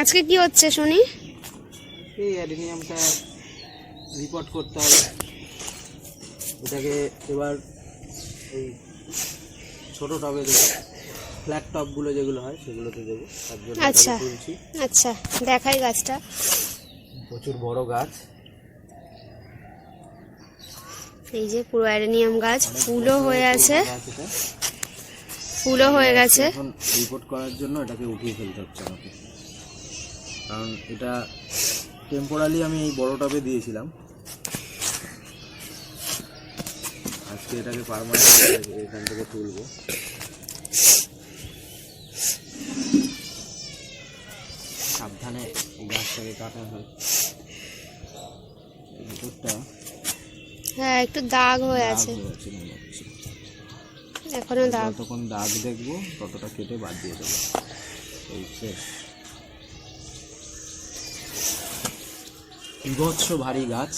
আজকে কি হচ্ছে শুনি? এই অ্যাডিনিয়ামটা রিপোর্ট করতে হবে। এটাকে এবার এই ছোট টবে দেবো। ফ্ল্যাট টপগুলো যেগুলো হয় সেগুলোতে দেবো। তার জন্য আচ্ছা। আচ্ছা দেখাই গাছটা। প্রচুর বড় গাছ। এই যে পুরো অ্যারেনিয়াম গাছ ফুলও হয়ে আছে। ফুলও হয়ে গেছে। রিপোর্ট করার জন্য এটাকে উঠিয়ে ফেলতে হচ্ছে আমাকে। কারণ এটা টেম্পোরালি আমি এই বড় টবে দিয়েছিলাম। আজকে এটাকে পারমানেন্ট এখান থেকে তুলবো। সাবধানে এই গাছটাকে কাটা হয়। ভিতরটা হ্যাঁ একটু দাগ হয়ে আছে। হয়ে আছে এখনও দাগ। যতক্ষণ দাগ দেখব ততটা কেটে বাদ দিয়ে দেবো। এই শেষ। বিভৎস ভারী গাছ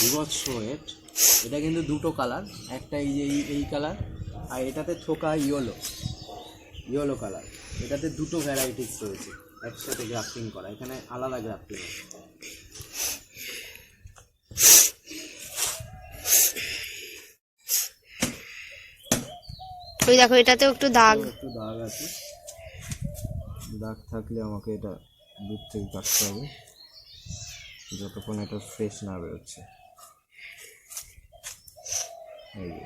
বিভৎস ওয়েট এটা কিন্তু দুটো কালার একটা এই যে এই- এই কালার আর এটাতে থোকা ইয়েলো ইয়েলো কালার এটাতে দুটো ভ্যারাইটিস রয়েছে একসাথে গ্রাফটিং করা এখানে আলাদা গ্রাফটিং ওই দেখো এটাতেও একটু দাগ। একটু দাগ আছে। দাগ থাকলে আমাকে এটা দূর থেকে কাটতে হবে। যতক্ষণ এটা ফ্রেশ না বেরোচ্ছে এই যে।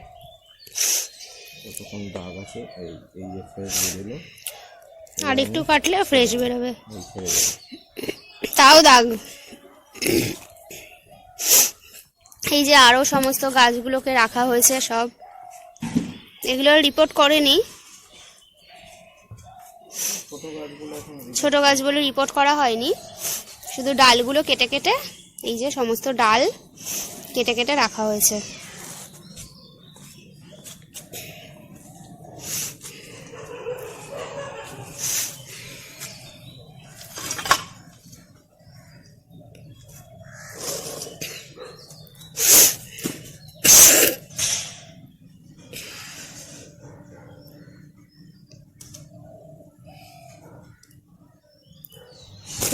যতক্ষণ দাগ আছে এই এই যে ফ্রেশ বেরোলো। আর একটু কাটলে ফ্রেশ বেরোবে। তাও দাগ। এই যে আরও সমস্ত গাছগুলোকে রাখা হয়েছে সব। এগুলো রিপোর্ট করেনি। ছোট গাছগুলো রিপোর্ট করা হয়নি। শুধু ডালগুলো কেটে কেটে এই যে সমস্ত ডাল কেটে কেটে রাখা হয়েছে।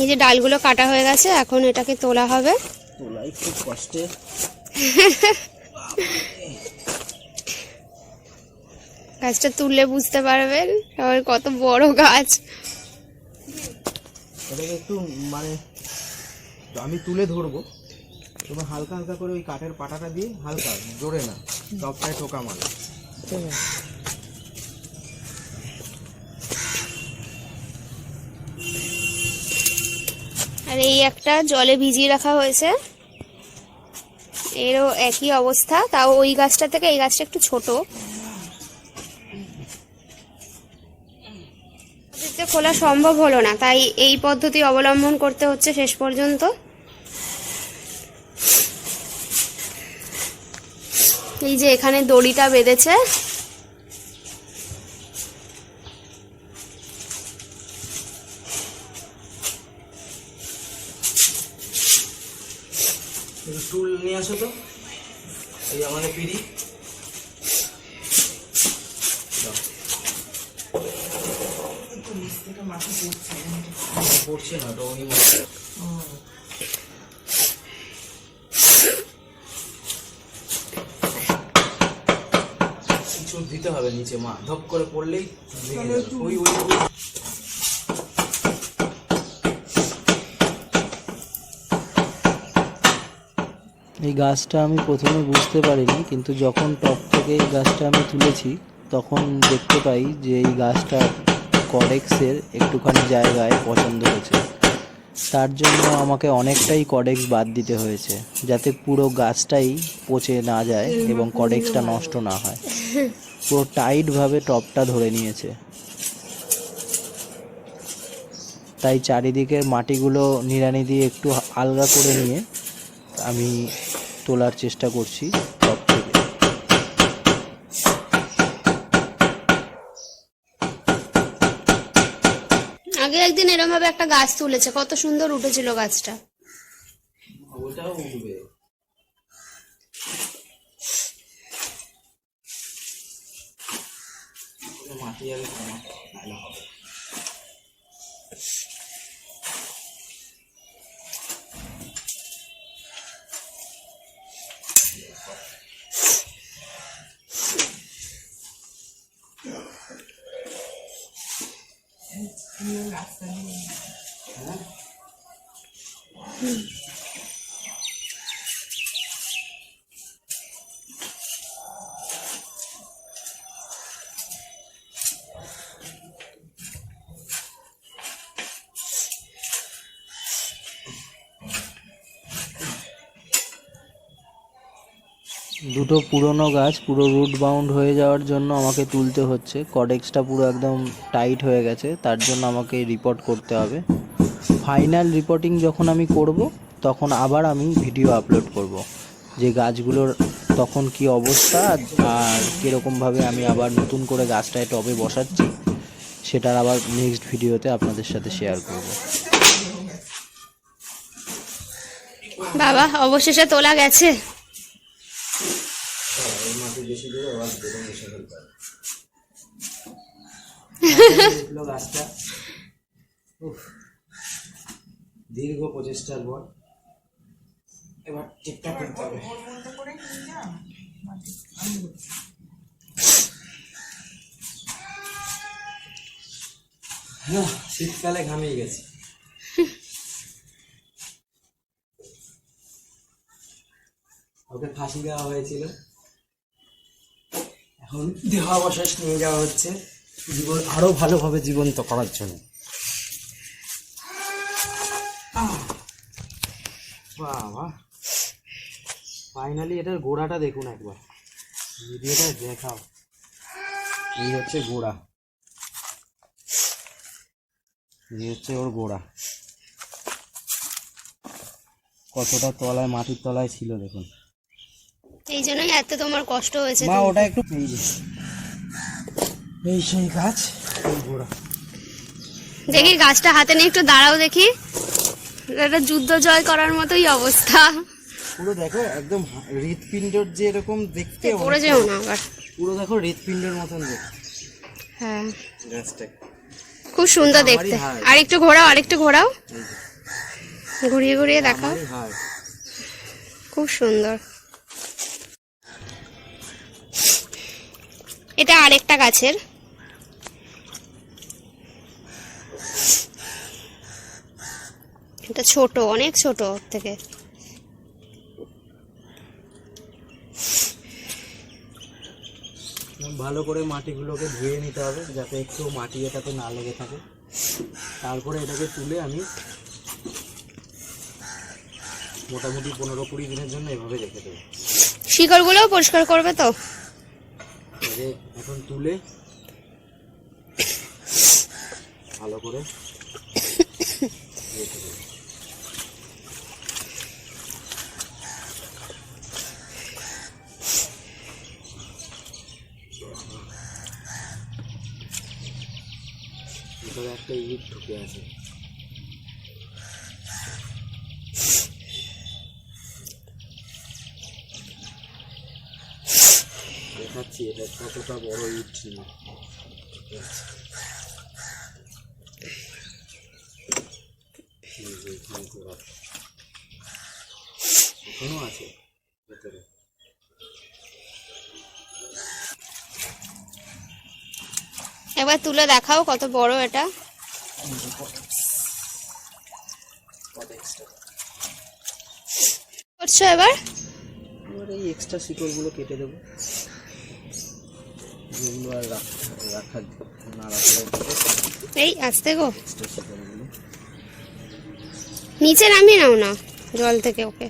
এই যে ডালগুলো কাটা হয়ে গেছে এখন এটাকে তোলা হবে। তোলাই খুব কষ্টে। গাছটা তুললে বুঝতে পারবেন কত বড় গাছ। এটাকে একটু মানে আমি তুলে ধরবো। হালকা হালকা করে ওই কাঠের পাটাটা দিয়ে হালকা জোরে না টপটায় ঠোকা মারো আর এই একটা জলে ভিজিয়ে রাখা হয়েছে। এরও একই অবস্থা। তাও ওই গাছটা থেকে এই গাছটা একটু ছোট। খোলা সম্ভব হলো না, তাই এই পদ্ধতি অবলম্বন করতে হচ্ছে শেষ পর্যন্ত। এই যে এখানে দড়িটা বেঁধেছে। টুল নিয়ে আসো তো এই আমাদের পিড়ি। পড়ছে না তো কিছু দিতে হবে নিচে, মা ধপ করে পড়লেই। ওই ওই এই গাছটা আমি প্রথমে বুঝতে পারিনি, কিন্তু যখন টপ থেকে এই গাছটা আমি তুলেছি, তখন দেখতে পাই যে এই গাছটা কডেক্সের একটুখানি জায়গায় পছন্দ হয়েছে। তার জন্য আমাকে অনেকটাই কডেক্স বাদ দিতে হয়েছে, যাতে পুরো গাছটাই পচে না যায় এবং কডেক্সটা নষ্ট না হয়। পুরো টাইটভাবে টপটা ধরে নিয়েছে। তাই চারিদিকের মাটিগুলো নিড়ানি দিয়ে একটু আলগা করে নিয়ে আমি তোলার চেষ্টা করছি টপ থেকে। আগে একদিন এরম ভাবে একটা গাছ তুলেছে কত সুন্দর উঠেছিল গাছটা। ওটাও উঠবে। মাটি হবে, রাস্তা নেই দুটো পুরনো গাছ পুরো রুট বাউন্ড হয়ে যাওয়ার জন্য আমাকে তুলতে হচ্ছে। কডেক্সটা পুরো একদম টাইট হয়ে গেছে, তার জন্য আমাকে রিপোর্ট করতে হবে। ফাইনাল রিপোর্টিং যখন আমি করব, তখন আবার আমি ভিডিও আপলোড করব। যে গাছগুলোর তখন কি অবস্থা আর কীরকমভাবে আমি আবার নতুন করে গাছটায় টবে বসাচ্ছি, সেটার আবার নেক্সট ভিডিওতে আপনাদের সাথে শেয়ার করব। বাবা, অবশেষে তোলা গেছে। উঠল গাছটা উফ, দীর্ঘ প্রচেষ্টার পর এবার ঠিকঠাক করতে হবে। শীতকালে ঘামিয়ে গেছি। ওকে ফাঁসি দেওয়া হয়েছিল। এখন দেহাবশেষ নিয়ে যাওয়া হচ্ছে। জীবন আরও ভালোভাবে জীবন্ত করার জন্য। বাহ ফাইনালি এটার গোড়াটা দেখুন একবার। ভিডিওটা দেখাও। এই হচ্ছে গোড়া। এই হচ্ছে ওর গোড়া। কতটা তলায় মাটির তলায় ছিল দেখুন। এই জন্যই এত তোমার কষ্ট হয়েছে মা ওটা একটু এই সেই গাছ এই গোড়া। দেখি গাছটা হাতে নিয়ে একটু দাঁড়াও দেখি। একটা যুদ্ধ জয় করার মতোই অবস্থা। পুরো দেখো একদম হৃৎপিণ্ডর যে এরকম দেখতে পড়ে যেও না আবার। পুরো দেখো হৃৎপিণ্ডের মতন দেখতে। হ্যাঁ। গাছটা। খুব সুন্দর দেখতে। আর একটু ঘোরাও আর একটু ঘোরাও। ঘুরিয়ে ঘুরিয়ে দেখাও। খুব সুন্দর। এটা আরেকটা গাছের। এটা ছোট অনেক ছোট ওর থেকে। ভালো করে মাটিগুলোকে ধুয়ে নিতে হবে যাতে একটু মাটি এটাতে না লেগে থাকে। তারপরে এটাকে তুলে আমি মোটামুটি পনেরো কুড়ি দিনের জন্য এভাবে রেখে দেবো। শিকড়গুলোও পরিষ্কার করবে তো? এখন তুলে ভালো করে রেখে দেবো। ভিতরে একটা ইট ঢুকে আছে দেখাচ্ছি এটা কতটা বড় ইট ছিল এখনও আছে ভেতরে একবার তুলে দেখাও কত বড় এটা। করছ এবার? এবার এই এক্সট্রা শিকড়গুলো কেটে দেবো। যেগুলো আর রাখা না রাখলে এই আসতে গো। নিচে নামিয়ে নাও না জল থেকে ওকে।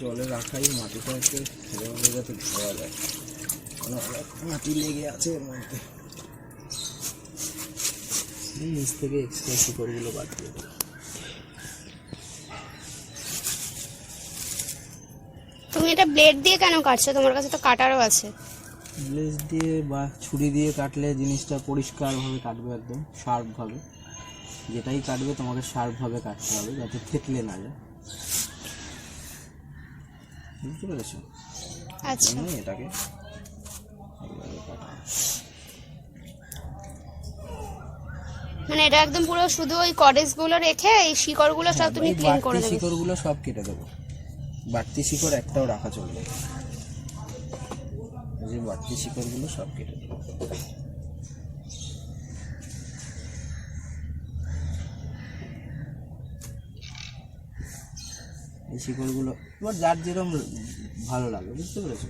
জলে রাখাই মাটিটা একটু যাতে যায়। মাটি লেগে আছে এর মধ্যে। নিচ থেকে এক্সট্রা শিকড়গুলো বাদ দিয়ে দেবো। তুমি এটা ব্লেড দিয়ে কেন কাটছো? তোমার কাছে তো কাটারও আছে। ব্লেজ দিয়ে বা ছুরি দিয়ে কাটলে জিনিসটা পরিষ্কারভাবে কাটবে একদম শার্পভাবে যেটাই কাটবে তোমাকে শার্পভাবে কাটতে হবে যাতে থেতলে না যায়। বুঝতে পেরেছ? আচ্ছা। এটাকে কাটা হয়। মানে এটা একদম পুরো শুধু ওই কডেসগুলো রেখে এই শিকড়গুলো সব তুমি ক্লিন করে দেবে। শিকড়গুলো সব কেটে দেবো। বাড়তি শিকড় একটাও রাখা চলবে। যে বাড়তি শিকড়গুলো সব কেটে দেবো। এই শিকড়গুলো এবার যার যেরকম ভালো লাগে বুঝতে পেরেছ?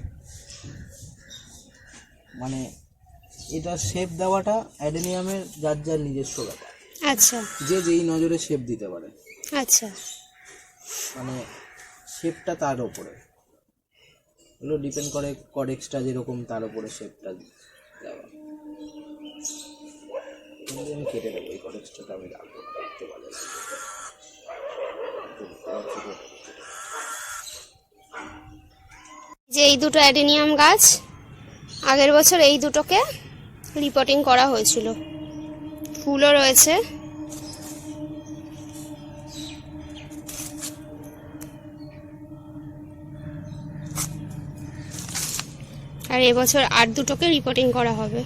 মানে এটা শেপ দেওয়াটা অ্যাডেনিয়ামের যার যার নিজস্ব ব্যাপার। আচ্ছা। যে যেই নজরে শেপ দিতে পারে। আচ্ছা। মানে শেপটা তার ওপরে। এগুলো ডিপেন্ড করে কডেক্সটা যেরকম তার উপরে শেপটা দেওয়া। আমি কেটে দেবো এই আমি রাখব। রাখতে পারব। যে এই দুটো অ্যাডেনিয়াম গাছ আগের বছর এই দুটোকে রিপোর্টিং করা হয়েছিল। ফুলও রয়েছে। আর এবছর আর দুটোকে রিপোর্টিং করা হবে।